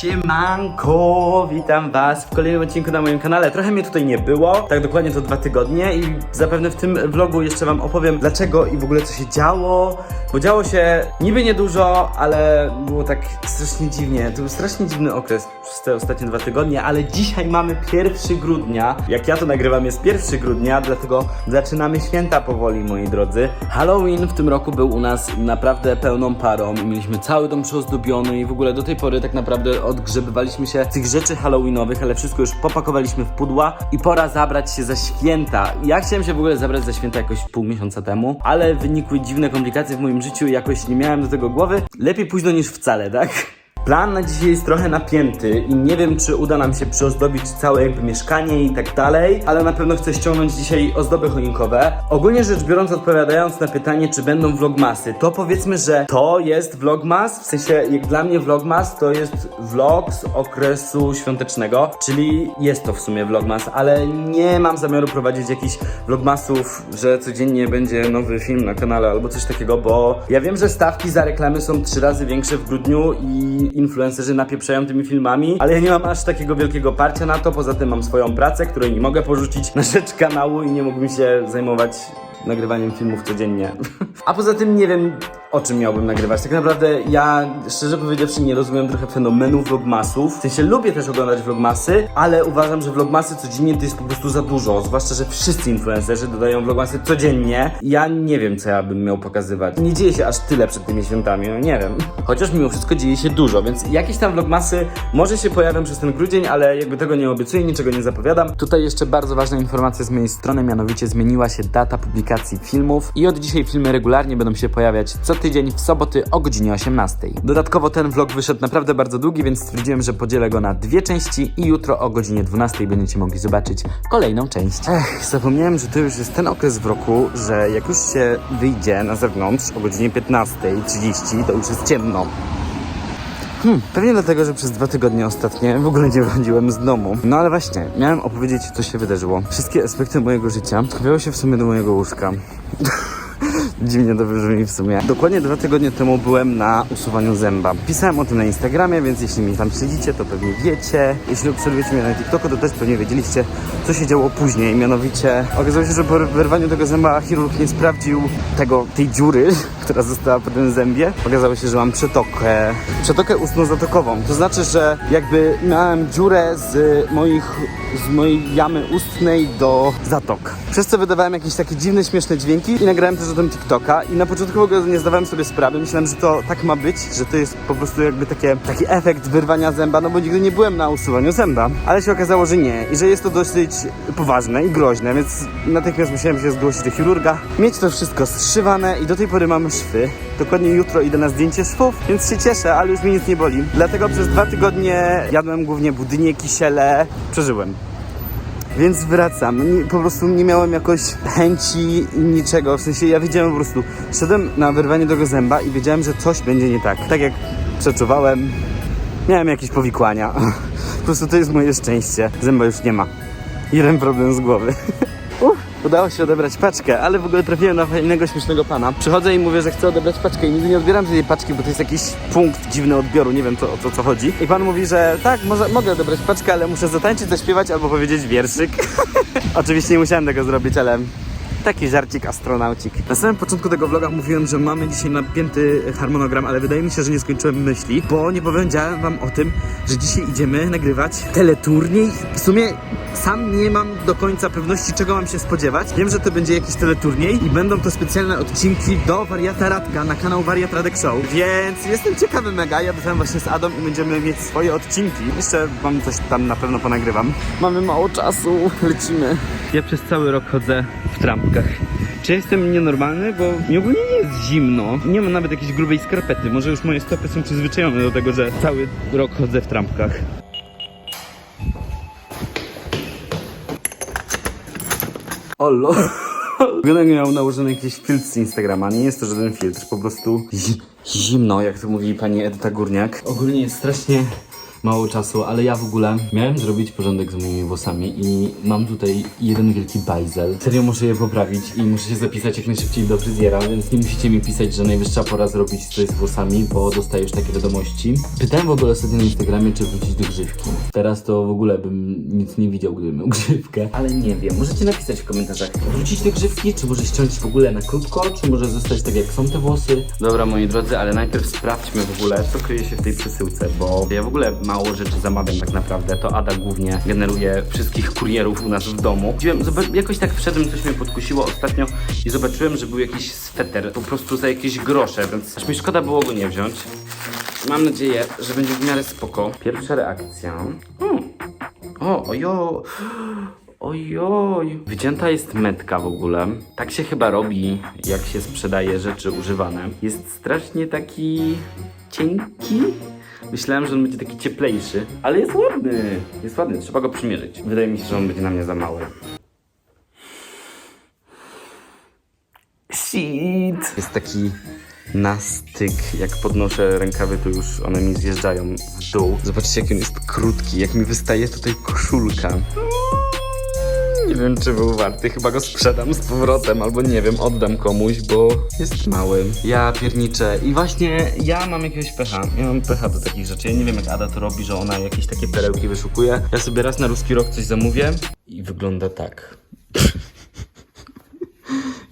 Siemanko, witam was w kolejnym odcinku na moim kanale. Trochę mnie tutaj nie było, tak dokładnie to dwa tygodnie i zapewne w tym vlogu jeszcze wam opowiem dlaczego i w ogóle co się działo, bo działo się niby niedużo, ale było tak strasznie dziwnie. To był strasznie dziwny okres przez te ostatnie dwa tygodnie, ale dzisiaj mamy 1 grudnia. Jak ja to nagrywam jest 1 grudnia, dlatego zaczynamy święta powoli, moi drodzy. Halloween w tym roku był u nas naprawdę pełną parą mieliśmy cały dom przyozdobiony i w ogóle do tej pory tak naprawdę odgrzebywaliśmy się tych rzeczy halloweenowych, ale wszystko już popakowaliśmy w pudła i pora zabrać się za święta. Ja chciałem się w ogóle zabrać za święta jakoś pół miesiąca temu, ale wynikły dziwne komplikacje w moim życiu jakoś nie miałem do tego głowy. Lepiej późno niż wcale, tak? Plan na dzisiaj jest trochę napięty i nie wiem, czy uda nam się przyozdobić całe jakby mieszkanie i tak dalej, ale na pewno chcę ściągnąć dzisiaj ozdoby choinkowe. Ogólnie rzecz biorąc, odpowiadając na pytanie, czy będą vlogmasy, to powiedzmy, że to jest vlogmas, w sensie jak dla mnie vlogmas to jest vlog z okresu świątecznego, czyli jest to w sumie vlogmas, ale nie mam zamiaru prowadzić jakichś vlogmasów, że codziennie będzie nowy film na kanale albo coś takiego, bo ja wiem, że stawki za reklamy są trzy razy większe w grudniu i influencerzy napieprzają tymi filmami, ale ja nie mam aż takiego wielkiego parcia na to, poza tym mam swoją pracę, której nie mogę porzucić. Na rzecz kanału i nie mógłbym się zajmować nagrywaniem filmów codziennie. A poza tym nie wiem, o czym miałbym nagrywać. Tak naprawdę ja, szczerze powiedziawszy, nie rozumiem trochę fenomenu vlogmasów. W sensie lubię też oglądać vlogmasy, ale uważam, że vlogmasy codziennie to jest po prostu za dużo. Zwłaszcza, że wszyscy influencerzy dodają vlogmasy codziennie. Ja nie wiem, co ja bym miał pokazywać. Nie dzieje się aż tyle przed tymi świętami, no nie wiem. Chociaż mimo wszystko dzieje się dużo, więc jakieś tam vlogmasy może się pojawią przez ten grudzień, ale jakby tego nie obiecuję, niczego nie zapowiadam. Tutaj jeszcze bardzo ważna informacja z mojej strony, mianowicie zmieniła się data publikacji filmów i od dzisiaj filmy regularnie będą się pojawiać co tydzień w soboty o godzinie 18. Dodatkowo ten vlog wyszedł naprawdę bardzo długi, więc stwierdziłem, że podzielę go na dwie części i jutro o godzinie 12 będziecie mogli zobaczyć kolejną część. Ech, zapomniałem, że to już jest ten okres w roku, że jak już się wyjdzie na zewnątrz o godzinie 15.30, to już jest ciemno. Hmm, pewnie dlatego, że przez dwa tygodnie ostatnie w ogóle nie wychodziłem z domu. No ale właśnie, miałem opowiedzieć, co się wydarzyło. Wszystkie aspekty mojego życia skupiały się w sumie do mojego łóżka. Dziwnie to brzmi w sumie. Dokładnie dwa tygodnie temu byłem na usuwaniu zęba. Pisałem o tym na Instagramie, więc jeśli mi tam śledzicie, to pewnie wiecie. Jeśli obserwujecie mnie na TikToku, to też pewnie wiedzieliście, co się działo później. Mianowicie okazało się, że po wyrwaniu tego zęba chirurg nie sprawdził tego, tej dziury, która została po tym zębie. Okazało się, że mam przetokę, przetokę ustno-zatokową. To znaczy, że jakby miałem dziurę z moich, z mojej jamy ustnej do zatok. Przez co wydawałem jakieś takie dziwne, śmieszne dźwięki i nagrałem też o tym TikToka i na początku w ogóle nie zdawałem sobie sprawy. Myślałem, że to tak ma być, że to jest po prostu jakby takie, taki efekt wyrwania zęba, no bo nigdy nie byłem na usuwaniu zęba. Ale się okazało, że nie i że jest to dosyć poważne i groźne, więc natychmiast musiałem się zgłosić do chirurga, mieć to wszystko zszywane i do tej pory mamy szwy. Dokładnie jutro idę na zdjęcie szwów, więc się cieszę, ale już mi nic nie boli. Dlatego przez dwa tygodnie jadłem głównie budynie, kisiele. Przeżyłem. Więc wracam. Nie, po prostu nie miałem jakoś chęci niczego. W sensie ja wiedziałem po prostu, szedłem na wyrwanie tego zęba i wiedziałem, że coś będzie nie tak. Tak jak przeczuwałem, miałem jakieś powikłania. Po prostu to jest moje szczęście. Zęba już nie ma. Jeden problem z głowy. Uff, udało się odebrać paczkę, ale w ogóle trafiłem na fajnego, śmiesznego pana. Przychodzę i mówię, że chcę odebrać paczkę i nigdy nie odbieram tej paczki, bo to jest jakiś punkt dziwny odbioru, nie wiem co, o co, co chodzi. I pan mówi, że tak, może, mogę odebrać paczkę, ale muszę zatańczyć, zaśpiewać albo powiedzieć wierszyk. Oczywiście nie musiałem tego zrobić, ale Taki żarcik astronaucik. Na samym początku tego vloga mówiłem, że mamy dzisiaj napięty harmonogram, ale wydaje mi się, że nie skończyłem myśli, bo nie powiedziałem wam o tym, że dzisiaj idziemy nagrywać teleturniej. W sumie sam nie mam do końca pewności, czego mam się spodziewać. Wiem, że to będzie jakiś teleturniej i będą to specjalne odcinki do Wariata Radka na kanał Wariat Radek Show, więc jestem ciekawy mega. Ja dostałem właśnie z Adą i będziemy mieć swoje odcinki. Jeszcze wam coś tam na pewno ponagrywam. Mamy mało czasu, lecimy. Ja przez cały rok chodzę w trampkach. Czy jestem nienormalny? Bo mi ogólnie nie jest zimno. Nie mam nawet jakiejś grubej skarpety. Może już moje stopy są przyzwyczajone do tego, że cały rok chodzę w trampkach. Olo. Jakby miał nałożony jakiś filtr z Instagrama. Nie jest to żaden filtr, po prostu zi- zimno, jak to mówi pani Edyta Górniak. Ogólnie jest strasznie mało czasu, ale ja w ogóle miałem zrobić porządek z moimi włosami i mam tutaj jeden wielki bajzel. Serio muszę je poprawić i muszę się zapisać jak najszybciej do fryzjera, więc nie musicie mi pisać, że najwyższa pora zrobić coś z włosami, bo dostaję już takie wiadomości. Pytałem w ogóle ostatnio na Instagramie, czy wrócić do grzywki. Teraz to w ogóle bym nic nie widział, gdybym miał grzywkę. Ale nie wiem, możecie napisać w komentarzach, wrócić do grzywki, czy może ściąć w ogóle na krótko, czy może zostać tak jak są te włosy. Dobra moi drodzy, ale najpierw sprawdźmy w ogóle, co kryje się w tej przesyłce, bo ja w ogóle mało rzeczy zamawiam tak naprawdę. To Ada głównie generuje wszystkich kurierów u nas w domu. Zobac- jakoś tak wszedłem, coś mnie podkusiło ostatnio i zobaczyłem, że był jakiś sweter, po prostu za jakieś grosze, więc aż mi szkoda było go nie wziąć. Mam nadzieję, że będzie w miarę spoko. Pierwsza reakcja. Hmm. O, ojo. Ojoj. Wycięta jest metka w ogóle. Tak się chyba robi, jak się sprzedaje rzeczy używane. Jest strasznie taki cienki. Myślałem, że on będzie taki cieplejszy, ale jest ładny. Jest ładny, trzeba go przymierzyć. Wydaje mi się, że on będzie na mnie za mały. Shit. Jest taki nastyk. Jak podnoszę rękawy, to już one mi zjeżdżają w dół. Zobaczcie, jak on jest krótki, jak mi wystaje tutaj koszulka. Nie wiem, czy był warty. Chyba go sprzedam z powrotem, albo nie wiem, oddam komuś, bo jest mały. Ja pierniczę. I właśnie ja mam jakiegoś pecha. Ja mam pecha do takich rzeczy. Ja nie wiem, jak Ada to robi, że ona jakieś takie perełki wyszukuje. Ja sobie raz na ruski rok coś zamówię i wygląda tak.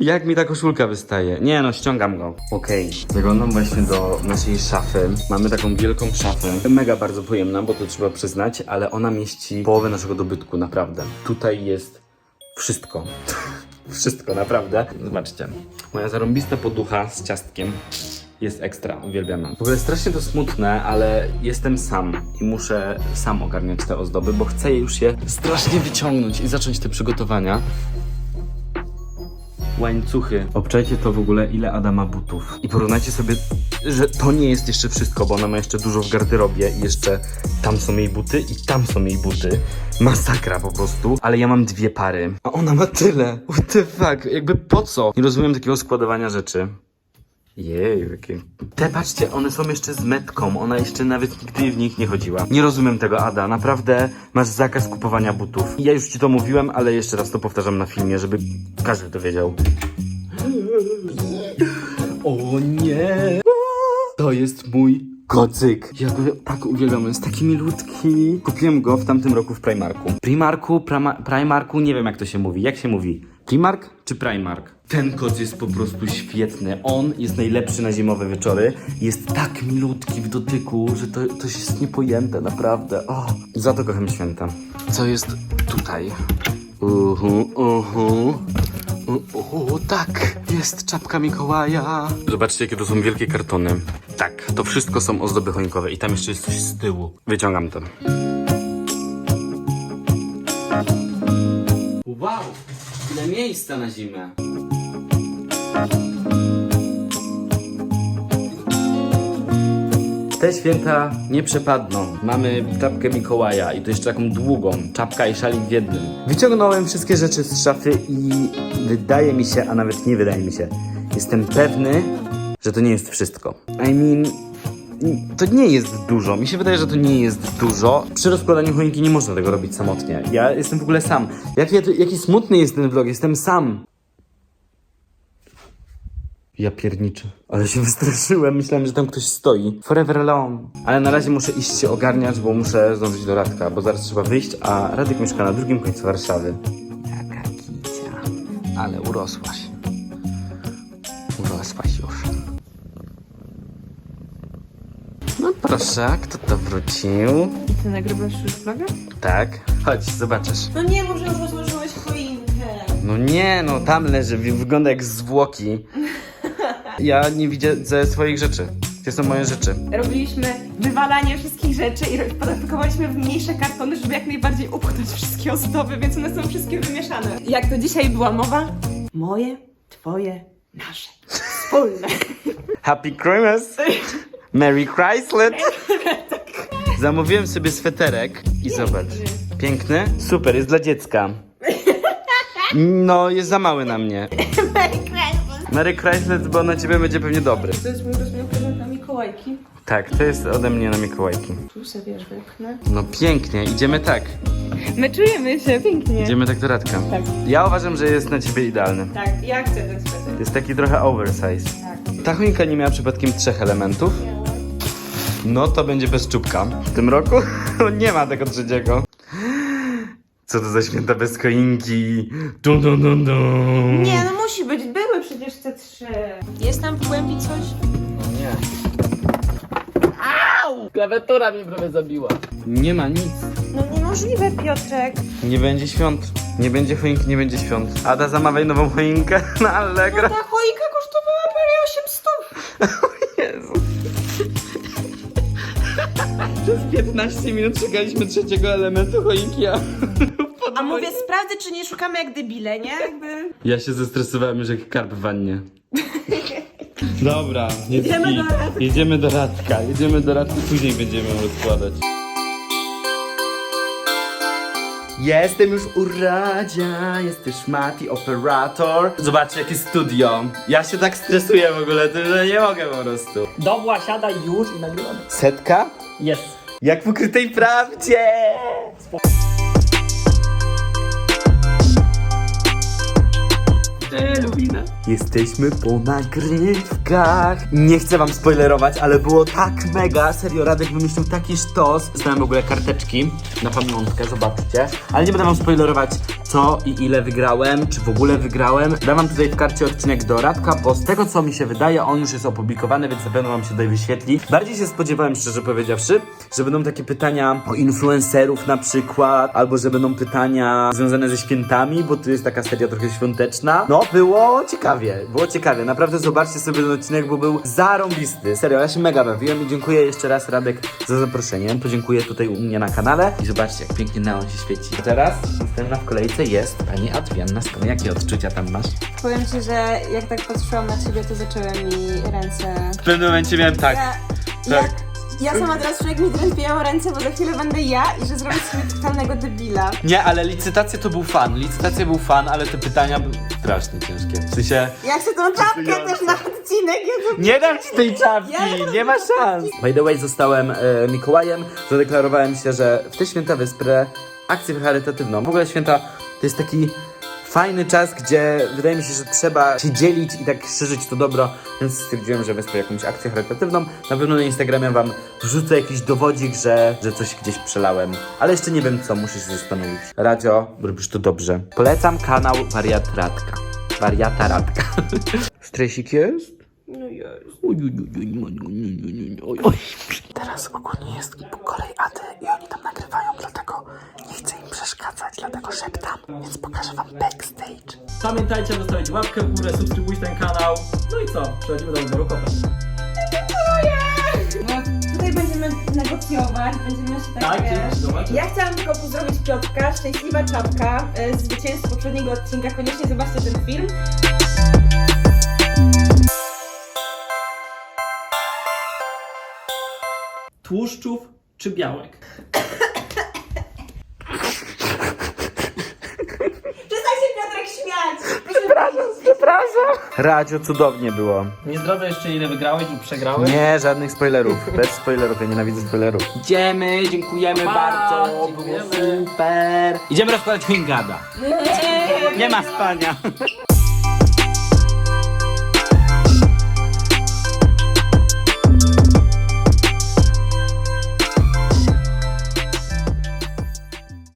Jak mi ta koszulka wystaje? Nie no, ściągam go. Okej. Zaglądam właśnie do naszej szafy. Mamy taką wielką szafę. Mega bardzo pojemna, bo to trzeba przyznać, ale ona mieści połowę naszego dobytku, naprawdę. Tutaj jest wszystko. wszystko, naprawdę. Zobaczcie. Moja zarąbista poducha z ciastkiem. Jest ekstra, uwielbiam ją. W ogóle strasznie to smutne, ale jestem sam i muszę sam ogarniać te ozdoby, bo chcę już je strasznie wyciągnąć i zacząć te przygotowania łańcuchy. Obczajcie to w ogóle, ile Ada ma butów. I porównajcie sobie, że to nie jest jeszcze wszystko, bo ona ma jeszcze dużo w garderobie i jeszcze tam są jej buty i tam są jej buty. Masakra po prostu. Ale ja mam dwie pary. A ona ma tyle. What the fuck? Jakby po co? Nie rozumiem takiego składowania rzeczy. Jej, jakie. Te patrzcie, one są jeszcze z metką. Ona jeszcze nawet nigdy w nich nie chodziła. Nie rozumiem tego, Ada. Naprawdę masz zakaz kupowania butów. Ja już ci to mówiłem, ale jeszcze raz to powtarzam na filmie, żeby każdy to wiedział. O nie! To jest mój kocyk. Ja go tak uwielbiam, jest taki milutki. Kupiłem go w tamtym roku w Primarku. Primarku, Primarku, nie wiem jak to się mówi. Jak się mówi? Primark czy Primark? Ten koc jest po prostu świetny. On jest najlepszy na zimowe wieczory. Jest tak milutki w dotyku, że to, to jest niepojęte, naprawdę. O, za to kocham święta. Co jest tutaj? Uhu, uhu. O, tak, jest czapka Mikołaja. Zobaczcie, jakie to są wielkie kartony. Tak, to wszystko są ozdoby choinkowe i tam jeszcze jest coś z tyłu. Wyciągam to. Wow, ile miejsca na zimę. Te święta nie przepadną. Mamy czapkę Mikołaja i to jeszcze taką długą. Czapka i szalik w jednym. Wyciągnąłem wszystkie rzeczy z szafy i wydaje mi się, a nawet nie wydaje mi się, jestem pewny, że to nie jest wszystko. I mean, to nie jest dużo. Mi się wydaje, że to nie jest dużo. Przy rozkładaniu choinki nie można tego robić samotnie. Ja jestem w ogóle sam. Jaki, jaki smutny jest ten vlog, jestem sam. Ja pierniczę. Ale się wystraszyłem, myślałem, że tam ktoś stoi. Forever alone. Ale na razie muszę iść się ogarniać, bo muszę zdążyć do Radka, bo zaraz trzeba wyjść, a Radek mieszka na drugim końcu Warszawy. Jaka kicia. Ale urosłaś. Urosłaś już. No proszę, kto to wrócił? Ty nagrywasz już vloga? Tak. Chodź, zobaczysz. No nie, może już rozłożyłeś choinkę. No nie, no tam leży, wy- wygląda jak zwłoki. Ja nie widzę ze swoich rzeczy. Gdzie są moje rzeczy? Robiliśmy wywalanie wszystkich rzeczy i podapakowaliśmy w mniejsze kartony, żeby jak najbardziej upchnąć wszystkie ozdoby, więc one są wszystkie wymieszane. Jak to dzisiaj była mowa? Moje, twoje, nasze. Wspólne. Happy Christmas! Merry Chrysler! Zamówiłem sobie sweterek i zobacz. Piękny? Super, jest dla dziecka. No, jest za mały na mnie. Merry Chrysler, bo na ciebie będzie pewnie dobry. To jest mój rozmiar prezent na Mikołajki. Tak, to jest ode mnie na Mikołajki. Tu sobie już wypchnę. No pięknie, idziemy tak. My czujemy się pięknie. Idziemy tak do Radka. Tak. Ja uważam, że jest na ciebie idealny. Tak, ja chcę ten sweter. Jest taki trochę oversize. Tak. Ta choinka nie miała przypadkiem trzech elementów. No to będzie bez czubka. W tym roku nie ma tego trzeciego. Co to za święta bez choinki? Dum, dum, dum, dum. Nie, no musi być, były przecież te trzy. Jest tam w głębi coś? Nie. Au! Klawiatura mnie prawie zabiła. Nie ma nic. No niemożliwe, Piotrek. Nie będzie świąt. Nie będzie choinki, nie będzie świąt. Ada, zamawiaj nową choinkę na Allegro. Ta choinka kosztowała prawie 800. Jezu. Przez 15 minut szukaliśmy trzeciego elementu choinki, a... A mówię, sprawdzę, czy nie szukamy jak debile, nie? Jakby... Ja się zestresowałem już jak karp w wannie. Dobra, jest do Radka. Jedziemy do Radka. Jedziemy do Radka, później będziemy rozkładać. Jestem już u Radzia, jest też Mati, operator. Zobaczcie, jakie studio. Ja się tak stresuję w ogóle, tym, że nie mogę po prostu. Dobra, siadaj już i nagrywamy. Setka? Jest. Jak w ukrytej prawdzie! Lubina. Jesteśmy po nagrywkach. Nie chcę wam spoilerować, ale było tak mega. Serio, Radek wymyślił taki sztos. Znałem w ogóle karteczki na pamiątkę, zobaczcie. Ale nie będę wam spoilerować, co i ile wygrałem, czy w ogóle wygrałem. Dam wam tutaj w karcie odcinek do Radka, bo z tego, co mi się wydaje, on już jest opublikowany, więc na pewno wam się tutaj wyświetli. Bardziej się spodziewałem, szczerze powiedziawszy, że będą takie pytania o influencerów na przykład, albo że będą pytania związane ze świętami, bo tu jest taka seria trochę świąteczna. No, było ciekawie, było ciekawie. Naprawdę zobaczcie sobie ten odcinek, bo był zarąbisty. Serio, ja się mega bawiłem i dziękuję jeszcze raz Radek za zaproszenie. Podziękuję tutaj u mnie na kanale i zobaczcie, jak pięknie neon się świeci. A teraz następna w kolejce jest pani Adrianna Stone. Jakie odczucia tam masz? Powiem ci, że jak tak patrzyłam na ciebie, to zaczęły mi ręce... W pewnym momencie miałem tak. Ja, tak. ja, ja sama teraz czuję, jak mi drętwieją ręce, bo za chwilę będę ja i że zrobię sobie totalnego debila. Nie, ale licytacje to był fan. Licytacje był fan, ale te pytania były strasznie ciężkie. W sensie... Ja chcę tą czapkę też na odcinek, Jezu. Nie dam ci tej czapki, Ja nie ma szans. By the way, zostałem e, Mikołajem, zadeklarowałem się, że w te święta wesprę akcję charytatywną. W ogóle święta to jest taki fajny czas, gdzie wydaje mi się, że trzeba się dzielić i tak szerzyć to dobro, więc stwierdziłem, że wesprę jakąś akcję charytatywną. Na pewno na Instagramie wam wrzucę jakiś dowodzik, że, że coś gdzieś przelałem. Ale jeszcze nie wiem co, muszę się zastanowić. Radio, robisz to dobrze. Polecam kanał Wariat Radka. Wariata Radka. Stresik jest? No jest. Teraz ogólnie jest po kolei Ady i oni tam nagrywają, dlatego nie chcę im przeszkadzać, dlatego szeptam, więc pokażę wam backstage. Pamiętajcie, zostawić łapkę w górę, subskrybuj ten kanał. No i co? Przechodzimy do wyboru kopa. No, tutaj będziemy negocjować, będziemy się tak, Tak, wiesz... dzięki, zobacz. Ja chciałam tylko pozdrowić Piotrka, szczęśliwa czapka, e, zwycięzcą poprzedniego odcinka, koniecznie zobaczcie ten film. Tłuszczów czy białek? Przestań się Piotrek śmiać! Radio cudownie było. Nie zdradzę jeszcze ile wygrałeś lub przegrałeś. Nie, żadnych spoilerów. Bez spoilerów, ja nienawidzę spoilerów. Idziemy, dziękujemy Pa, bardzo, dziękujemy. było super. Idziemy rozkładać Wingada. Nie ma spania.